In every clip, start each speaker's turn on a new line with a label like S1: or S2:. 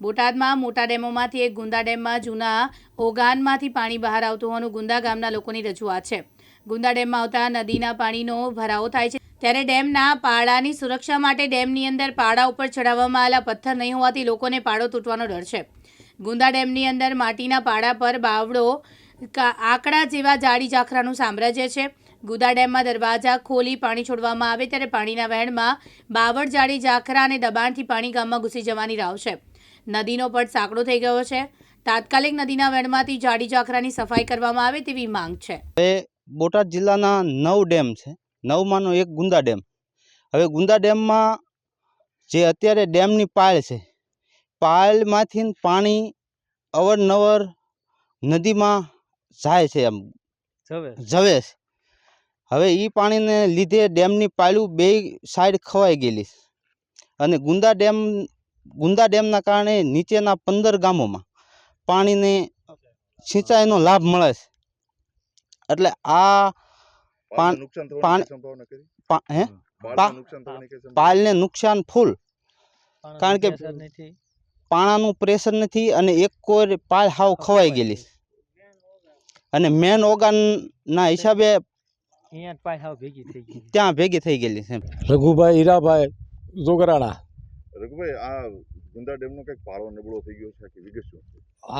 S1: બોટાદમાં મોટા ડેમોમાંથી એક ગુંદા ડેમમાં જૂના ઓગાનમાંથી પાણી બહાર આવતું હોવાનું ગુંદા ગામના લોકોની રજૂઆત છે. ગુંદા ડેમમાં આવતા નદીના પાણીનો ભરાવો થાય છે. ત્યારે ડેમના પાડાની સુરક્ષા માટે ડેમની અંદર પાડા ઉપર ચડાવવામાં આવેલા પથ્થર નહીં હોવાથી લોકોને પાડો તૂટવાનો ડર છે. ગુંદા ડેમની અંદર માટીના પાડા પર બાવડો આકડા જેવા જાડી જાખરાનું સામ્રાજ્ય છે. ગુદા ડેમમાં દરવાજા ખોલી પાણી છોડવામાં આવે ત્યારે પાણીના વહેણમાં બાવળ, જાડી, જાખરા અને દબાણથી પાણી ગામમાં ઘૂસી જવાની રાવ છે. નદીનો પટ સાંકડો થઈ ગયો છે. તાત્કાલિક નદીના વેણમાંથી જાડી જાખરાની સફાઈ કરવામાં આવે તેવી માંગ છે.
S2: હવે બોટાદ જિલ્લાના નવ ડેમ છે. નવમાંનો એક ગુંદા ડેમ. હવે ગુંદા ડેમમાં જે અત્યારે ડેમની પાળ છે પાળમાંથી પાણી અવરનવર નદીમાં જાય છે એમ. જવે છે. હવે એ પાણીને લીધે ડેમની પાળું બે સાઈડ ખવાઈ ગયેલી અને ગુંદા ડેમ ગુંદા ડેમના કારણે નીચેના પંદર ગામોમાં પાણીને સિંચાઈનો લાભ મળે છે. એટલે આ
S3: પાલને નુકસાન
S2: ફૂલ. કારણ કે પાણાનું પ્રેશર નથી અને એક કોઈ પાલ હાવ ખવાઈ ગયેલી અને મેન ઓર્ગાનના હિસાબે ત્યાં ભેગી થઈ ગયેલી છે
S4: રઘુભાઈ હીરાભાઈ જોગરાણા.
S3: રઘુભાઈ આ ગુંદા ડેમનો કંઈક પારો નબળો થઈ ગયો છે કે વિગત શું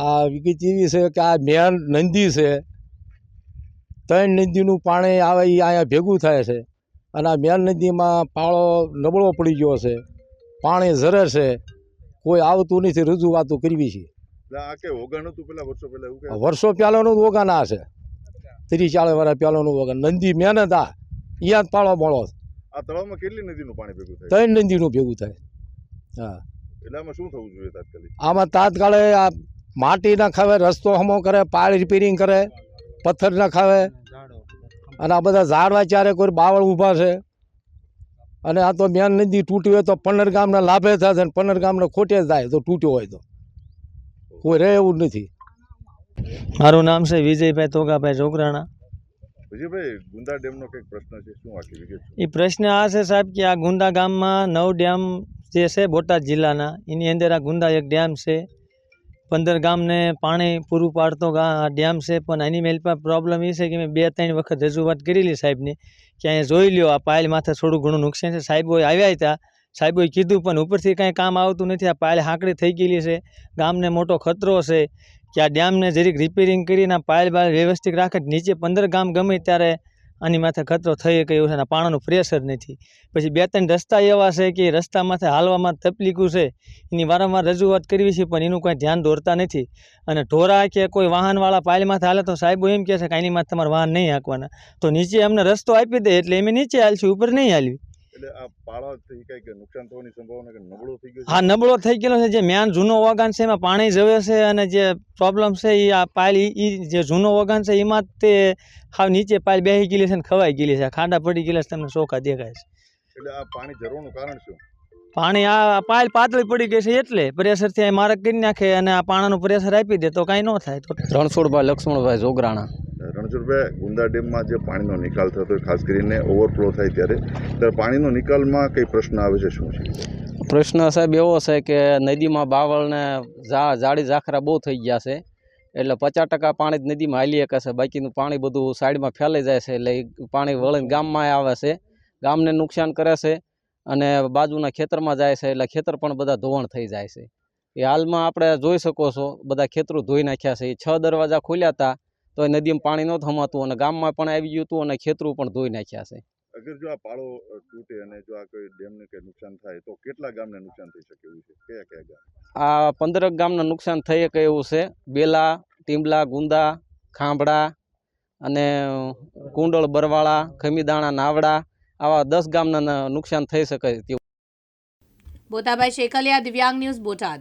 S4: આ વિગત એવી છે કે આ મેન નંદી છે. ત્રણ નદીનું પાણી આવે એ અહીંયા ભેગું થાય છે. અને આ મેન નદીમાં પાળો નબળો પડી ગયો છે. પાણી ઝરે છે. કોઈ આવતું નથી રજૂઆતો કરવી છે.
S3: વર્ષો
S4: પહેલાનું ઓગાન આ છે. ત્રીસ ચાલીસ વર્ષ પહેલાંનું ઓગાન નંદી મહેનત આ અહીંયા જ પાળો મળો
S3: આ તળાવમાં કેટલી નદીનું પાણી ભેગું થાય?
S4: ત્રણ નદીનું ભેગું થાય. હા.
S3: એટલે આમાં શું થવું જોઈએ તાત્કાલિક?
S4: આમાં તાત્કાળે આ માટી નખાવે ખાવે રસ્તો હમો કરે પાળ રિપેરિંગ કરે પથ્થર નખાવે ખાવે. અને આ બધા ઝાડવા ચારે કોઈ બાવળ ઊભા છે. અને આ તો મેન નદી તૂટી હોય તો પન્નર ગામના લાભે થશે અને પન્નર ગામના ખોટે જાય તો તૂટ્યો હોય તો. કોઈ રહે એવું નથી.
S5: મારું નામ છે વિજયભાઈ તોગાભાઈ જોગરાણા.
S3: વિજયભાઈ ગુંદા ડેમનો કંઈક પ્રશ્ન છે શું આખી વિગત
S5: એ પ્રશ્ન આ છે સાહેબ કે આ ગુંદા ગામમાં નવ ડેમ જે છે બોટાદ જિલ્લાના, એની અંદર આ ગુંદા એક ડેમ છે. પંદર ગામને પાણી પૂરું પાડતો આ ડેમ છે, પણ એની મેલ પર પ્રોબ્લેમ એ છે કે મેં બે ત્રણ વખત રજૂઆત કરેલી સાહેબને, કે અહીંયા જોઈ લ્યો, આ પાયલ માથે થોડું ઘણું નુકસાન છે. સાહેબો આવ્યા હતા સાહેબોએ કીધું, પણ ઉપરથી કાંઈ કામ આવતું નથી. આ પાયલ હાંકડી થઈ ગયેલી છે. ગામને મોટો ખતરો છે, કે આ ડેમને જરીક રિપેરિંગ કરીને પાયલ બાયલ વ્યવસ્થિત રાખે, નીચે પંદર ગામ ગમે ત્યારે આની માથે ખતરો થઈ ગયો છે અને પાણાનું પ્રેશર નથી. પછી બે ત્રણ રસ્તા એવા છે કે રસ્તા હાલવામાં તકલીફું છે, એની વારંવાર રજૂઆત કરવી છે, પણ એનું કાંઈ ધ્યાન દોરતા નથી. અને ઢોરા કે કોઈ વાહનવાળા પાયલ માથે હાલે તો સાહેબો એમ કહે છે કે આની માથે તમારે વાહન નહીં હાંકવાના. તો નીચે અમને રસ્તો આપી દે એટલે એમ નીચે હાલશું, ઉપર નહીં હાલવી
S3: એટલે આ પાળાથી કંઈક નુકસાન થવાની સંભાવના કે નબળો થઈ ગયો છે?
S5: હા નબળો થઈ ગયેલો છે. જે મેન જૂનો વગાન છે એમાં પાણી જવે છે અને જે પ્રોબ્લેમ છે એ આ પાયલ એ જે જૂનો વગાન છે એમાં તે હાવ નીચે પાયલ બેહી ગયેલી છે ને ખવાઈ ગયેલી છે. ખાડા પડી ગયેલા છે તમને ચોખા દેખાય છે.
S3: એટલે આ પાણી જરવાનું કારણ શું?
S5: પાણી આ પાયલ પાતળી પડી ગઈ છે એટલે પ્રેશરથી આ મારક કરી નાખે અને આ પાણાનું પ્રેશર આપી દે તો કાંઈ ન થાય. તો
S2: રણછોડભાઈ લક્ષ્મણભાઈ જોગરાણા.
S3: રણછોડભાઈ ગુંદા ડેમમાં જે પાણીનો નિકાલ થતો હોય ખાસ કરીને ઓવરફ્લો થાય ત્યારે. ત્યારે પાણીનો નિકાલમાં કઈ પ્રશ્ન આવે છે, શું છે?
S6: પ્રશ્ન સાહેબ એવો છે કે નદીમાં બાવળને જાડી ઝાખરા બહુ થઈ ગયા છે. એટલે પચાસ ટકા પાણી જ નદીમાં હાલી શકે છે. બાકીનું પાણી બધું સાઈડમાં ફેલાઈ જાય છે. એટલે પાણી વળીને ગામમાં આવે છે. ગામને નુકસાન કરે છે અને બાજુના ખેતરમાં જાય છે. એટલે ખેતર પણ બધા ધોવાણ થઈ જાય છે. એ હાલમાં આપણે જોઈ શકો છો, બધા ખેતરો ધોઈ નાખ્યા છે. એ છ દરવાજા ખોલ્યા હતા. તો એ નદીમાં પાણી નહોતું થમાતું અને ગામમાં પણ આવી ગયું હતું અને ખેતરું પણ ધોઈ નાખ્યા છે.
S3: અગર જો આ પાળો તૂટે અને જો આ કોઈ ડેમને કંઈ નુકસાન થાય તો કેટલા ગામને નુકસાન થઈ શકે એવું છે? કયા કયા ગામ?
S6: આ પંદરક ગામના નુકસાન થઈ શકે એવું છે. બેલા ટીમલા ગુંદા ખાંભડા અને કુંડળ બરવાળા ખમીદાણા નાવડા આવા દસ ગામના ન- નુકસાન થઈ શકે તેવું.
S1: બોતાભાઈ શેકલિયા દિવ્યાંગ ન્યૂઝ બોટાદ.